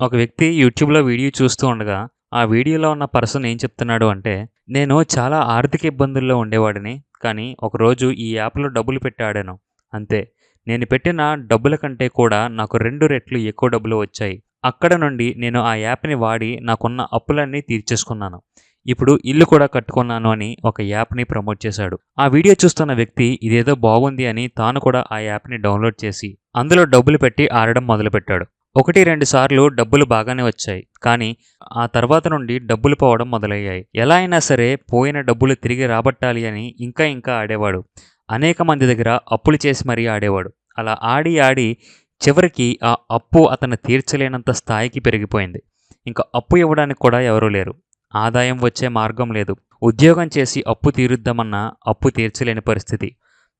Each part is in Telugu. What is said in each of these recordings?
ఒక వ్యక్తి యూట్యూబ్‌లో వీడియో చూస్తూ ఉండగా, ఆ వీడియోలో ఉన్న పర్సన్ ఏం చెప్తున్నాడు అంటే, "నేను చాలా ఆర్థిక ఇబ్బందుల్లో ఉండేవాడిని. కానీ ఒకరోజు ఈ యాప్‌లో డబ్బులు పెట్టి ఆడాను. అంతే. నేను పెట్టిన డబ్బుల కంటే కూడా నాకు రెండు రెట్లు ఎక్కువ డబ్బులు వచ్చాయి. అక్కడ నుండి నేను ఆ యాప్‌ని వాడి నాకున్న అప్పులన్నీ తీర్చేసుకున్నాను. ఇప్పుడు ఇల్లు కూడా కట్టుకున్నాను" అని ఒక యాప్‌ని ప్రమోట్ చేశాడు. ఆ వీడియో చూస్తున్న వ్యక్తి ఇదేదో బాగుంది అని తాను కూడా ఆ యాప్‌ని డౌన్‌లోడ్ చేసి, అందులో డబ్బులు పెట్టి ఆడడం మొదలుపెట్టాడు. 1, 2 సార్లు డబ్బులు బాగానే వచ్చాయి. కానీ ఆ తర్వాత నుండి డబ్బులు పోవడం మొదలయ్యాయి. ఎలా అయినా సరే పోయిన డబ్బులు తిరిగి రాబట్టాలి అని ఇంకా ఇంకా ఆడేవాడు. అనేక మంది దగ్గర అప్పులు చేసి మరీ ఆడేవాడు. అలా ఆడి ఆడి చివరికి ఆ అప్పు అతను తీర్చలేనంత స్థాయికి పెరిగిపోయింది. ఇంకా అప్పు ఇవ్వడానికి కూడా ఎవరూ లేరు. ఆదాయం వచ్చే మార్గం లేదు. ఉద్యోగం చేసి అప్పు తీరుద్దామన్నా అప్పు తీర్చలేని పరిస్థితి.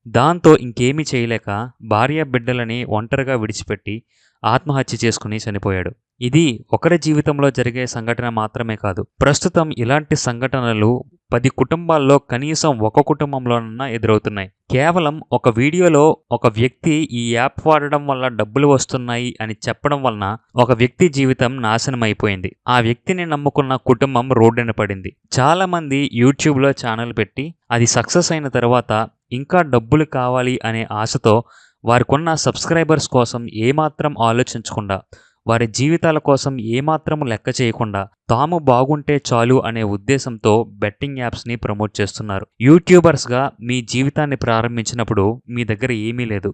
దాంతో ఇంకేమీ చేయలేక భార్య బిడ్డలని ఒంటరిగా విడిచిపెట్టి ఆత్మహత్య చేసుకుని చనిపోయాడు. ఇది ఒకరి జీవితంలో జరిగే సంఘటన మాత్రమే కాదు. ప్రస్తుతం ఇలాంటి సంఘటనలు పది కుటుంబాల్లో కనీసం ఒక కుటుంబంలోనన్నా ఎదురవుతున్నాయి. కేవలం ఒక వీడియోలో ఒక వ్యక్తి ఈ యాప్ వాడడం వల్ల డబ్బులు వస్తున్నాయి అని చెప్పడం వలన ఒక వ్యక్తి జీవితం నాశనం అయిపోయింది. ఆ వ్యక్తిని నమ్ముకున్న కుటుంబం రోడ్డున పడింది. చాలామంది యూట్యూబ్‌లో ఛానల్ పెట్టి అది సక్సెస్ అయిన తర్వాత ఇంకా డబ్బులు కావాలి అనే ఆశతో వారికున్న సబ్స్క్రైబర్స్ కోసం ఏమాత్రం ఆలోచించకుండా, వారి జీవితాల కోసం ఏమాత్రం లెక్క చేయకుండా, తాము బాగుంటే చాలు అనే ఉద్దేశంతో బెట్టింగ్ యాప్స్‌ని ప్రమోట్ చేస్తున్నారు. యూట్యూబర్స్‌గా మీ జీవితాన్ని ప్రారంభించినప్పుడు మీ దగ్గర ఏమీ లేదు.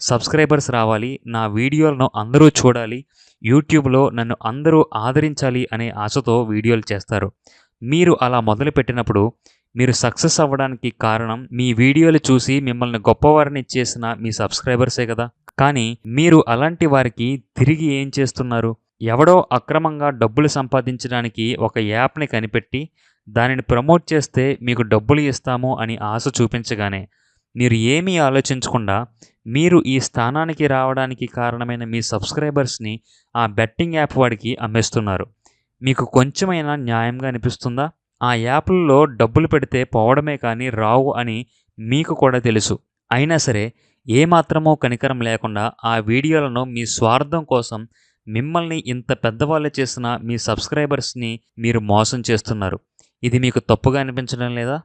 సబ్స్క్రైబర్స్ రావాలి, నా వీడియోలను అందరూ చూడాలి, యూట్యూబ్‌లో నన్ను అందరూ ఆదరించాలి అనే ఆశతో వీడియోలు చేస్తారు. మీరు అలా మొదలుపెట్టినప్పుడు మీరు సక్సెస్ అవ్వడానికి కారణం మీ వీడియోలు చూసి మిమ్మల్ని గొప్పవారిని చేసిన మీ సబ్స్క్రైబర్సే కదా! కానీ మీరు అలాంటి వారికి తిరిగి ఏం చేస్తున్నారు? ఎవడో అక్రమంగా డబ్బులు సంపాదించడానికి ఒక యాప్‌ని కనిపెట్టి దానిని ప్రమోట్ చేస్తే మీకు డబ్బులు ఇస్తాము అని ఆశ చూపించగానే, మీరు ఏమీ ఆలోచించకుండా మీరు ఈ స్థానానికి రావడానికి కారణమైన మీ సబ్స్క్రైబర్స్‌ని ఆ బెట్టింగ్ యాప్ వాడికి అమ్మేస్తున్నారు. మీకు కొంచెమైనా న్యాయంగా అనిపిస్తుందా? ఆ యాప్లలో డబ్బులు పెడితే పోవడమే కానీ రావు అని మీకు కూడా తెలుసు. అయినా సరే ఏమాత్రమో కనికరం లేకుండా ఆ వీడియోలను మీ స్వార్థం కోసం మిమ్మల్ని ఇంత పెద్దవాళ్ళు చేసిన మీ సబ్స్క్రైబర్స్‌ని మీరు మోసం చేస్తున్నారు. ఇది మీకు తప్పుగా అనిపించడం లేదా?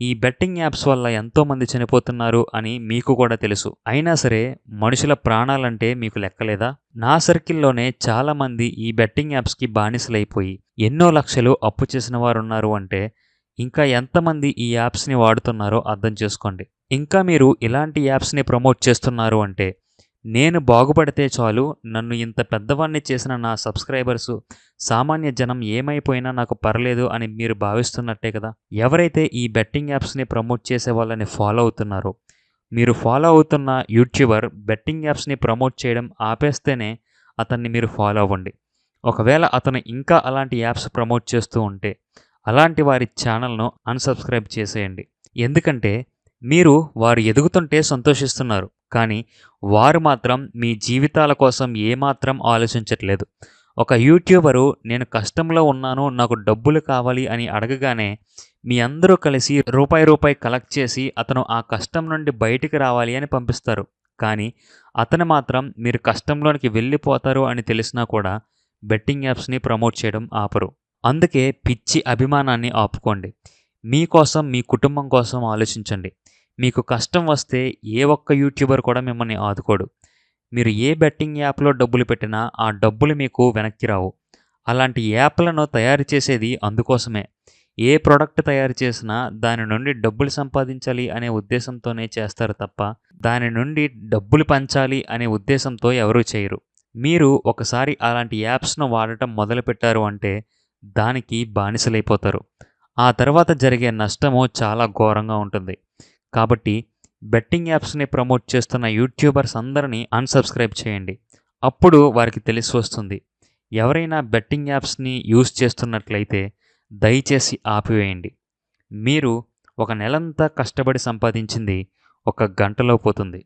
ఈ బెట్టింగ్ యాప్స్ వల్ల ఎంతోమంది చనిపోతున్నారు అని మీకు కూడా తెలుసు. అయినా సరే మనుషుల ప్రాణాలంటే మీకు లెక్కలేదా? నా సర్కిల్‌లోనే చాలామంది ఈ బెట్టింగ్ యాప్స్‌కి బానిసలైపోయి ఎన్నో లక్షలు అప్పు చేసిన వారున్నారు అంటే, ఇంకా ఎంతమంది ఈ యాప్స్‌ని వాడుతున్నారో అర్థం చేసుకోండి. ఇంకా మీరు ఇలాంటి యాప్స్‌ని ప్రమోట్ చేస్తున్నారు అంటే, నేను బాగుపడితే చాలు నన్ను ఇంత పెద్దవాడిని చేసిన నా సబ్స్క్రైబర్సు, సామాన్య జనం ఏమైపోయినా నాకు పర్లేదు అని మీరు భావిస్తున్నట్టే కదా! ఎవరైతే ఈ బెట్టింగ్ యాప్స్‌ని ప్రమోట్ చేసే వాళ్ళని ఫాలో అవుతున్నారో, మీరు ఫాలో అవుతున్న యూట్యూబర్ బెట్టింగ్ యాప్స్‌ని ప్రమోట్ చేయడం ఆపేస్తేనే అతన్ని మీరు ఫాలో అవ్వండి. ఒకవేళ అతను ఇంకా అలాంటి యాప్స్ ప్రమోట్ చేస్తూ ఉంటే, అలాంటి వారి ఛానల్ను అన్‌సబ్స్క్రైబ్ చేసేయండి. ఎందుకంటే మీరు వారు ఎదుగుతుంటే సంతోషిస్తున్నారు. కానీ వారు మాత్రం మీ జీవితాల కోసం ఏమాత్రం ఆలోచించట్లేదు. ఒక యూట్యూబరు నేను కష్టంలో ఉన్నాను, నాకు డబ్బులు కావాలి అని అడగగానే మీ అందరూ కలిసి రూపాయి రూపాయి కలెక్ట్ చేసి అతను ఆ కష్టం నుండి బయటికి రావాలి అని పంపిస్తారు. కానీ అతను మాత్రం మీరు కష్టంలోనికి వెళ్ళిపోతారు అని తెలిసినా కూడా బెట్టింగ్ యాప్స్‌ని ప్రమోట్ చేయడం ఆపరు. అందుకే పిచ్చి అభిమానాన్ని ఆపుకోండి. మీ కోసం, మీ కుటుంబం కోసం ఆలోచించండి. మీకు కష్టం వస్తే ఏ ఒక్క యూట్యూబర్ కూడా మిమ్మల్ని ఆదుకోడు. మీరు ఏ బెట్టింగ్ యాప్‌లో డబ్బులు పెట్టినా ఆ డబ్బులు మీకు వెనక్కి రావు. అలాంటి యాప్‌లను తయారు చేసేది అందుకోసమే. ఏ ప్రోడక్ట్ తయారు చేసినా దాని నుండి డబ్బులు సంపాదించాలి అనే ఉద్దేశంతోనే చేస్తారు తప్ప, దాని నుండి డబ్బులు పంచాలి అనే ఉద్దేశంతో ఎవరూ చేయరు. మీరు ఒకసారి అలాంటి యాప్స్‌ను వాడటం మొదలుపెట్టారు అంటే దానికి బానిసలైపోతారు. ఆ తర్వాత జరిగే నష్టము చాలా ఘోరంగా ఉంటుంది. కాబట్టి బెట్టింగ్ యాప్స్‌ని ప్రమోట్ చేస్తున్న యూట్యూబర్స్ అందరిని అన్‌సబ్స్క్రైబ్ చేయండి. అప్పుడు వారికి తెలిసి వస్తుంది. ఎవరైనా బెట్టింగ్ యాప్స్‌ని యూజ్ చేస్తున్నట్లయితే దయచేసి ఆపివేయండి. మీరు ఒక నెలంతా కష్టపడి సంపాదించింది ఒక గంటలో పోతుంది.